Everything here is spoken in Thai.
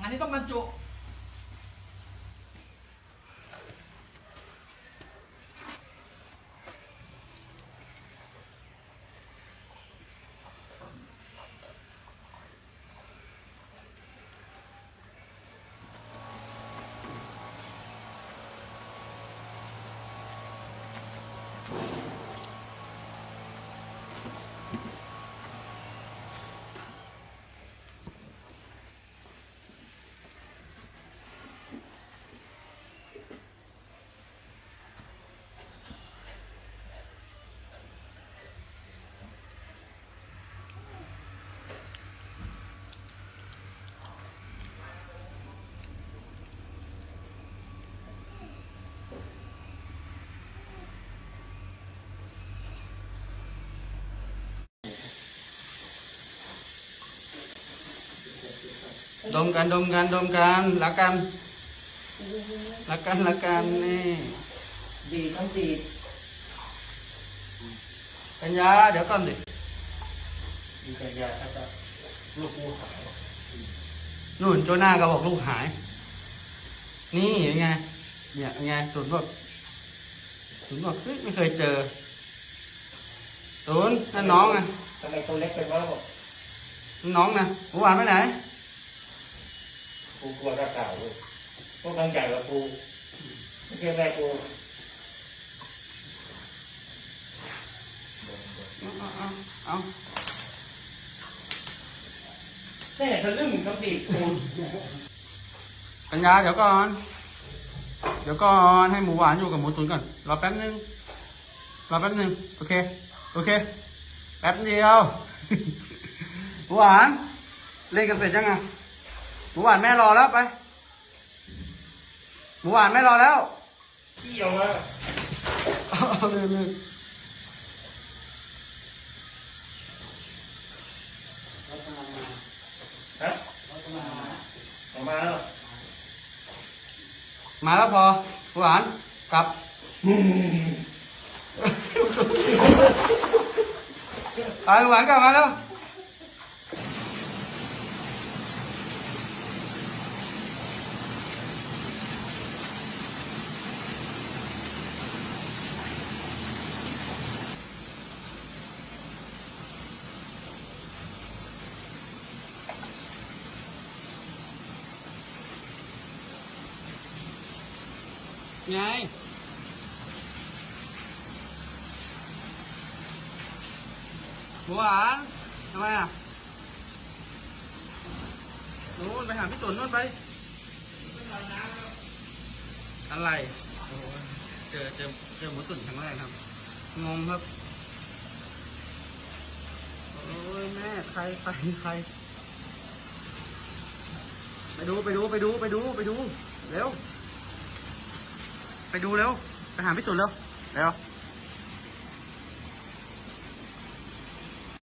งานนี้ต้องบรรจุ ดมกันดมกันดมกันรักกันรักกันรักกันนี่ดีต้องดีปัญญาเดี๋ยวก่อนดิดีกัญญาถ้าจะลูกกูหายนู่นโจหน้าก็บอกลูกหาย นี่ยังไงเนี่ยยังไงศูนย์บอกศูนย์บอกเฮ้ยไม่เคยเจอศูนย์นั่นน้องนะทำไมตัวเล็กเป็นว่าบอกนั่นน้องนะเมื่อวานไปไหน กูกลัวกระเก่าเลยพวกกังใหญ่กว่ากูไม่ใช่แม่กูเอาเอาเอาแม่ทะลึ่งกับดีกูปัญญาเดี๋ยวก่อน เดี๋ยวก่อนให้หมูหวานอยู่กับหมูตุ๋นก่อน รอแป๊บนึง รอแป๊บนึง โอเค โอเค แป๊บเดียว หมูหวาน เล่นกันเสร็จยังไง หมูหวานแม่รอแล้วไป หมูหวานแม่รอแล้วเกี่ยวมาเอาเลยเลยฮะออกมาแล้วมาแล้วพอหมูหวานกลับ ไปหมูหวานกลับมาแล้ว ไงหมูหวานทำไมอะนู้นไปหาพี่ตุ่นนู้นไป อะไรโอ้ยเจอเจอเจอหมูตุ๋นครั้งแรกครับ งงครับ โอ้ยแม่ใครใครใคร ไปดูไปดูไปดูไปดูไปดู เร็ว ไปดูเร็ว ไปหาพี่ตุ่นเร็ว เร็ว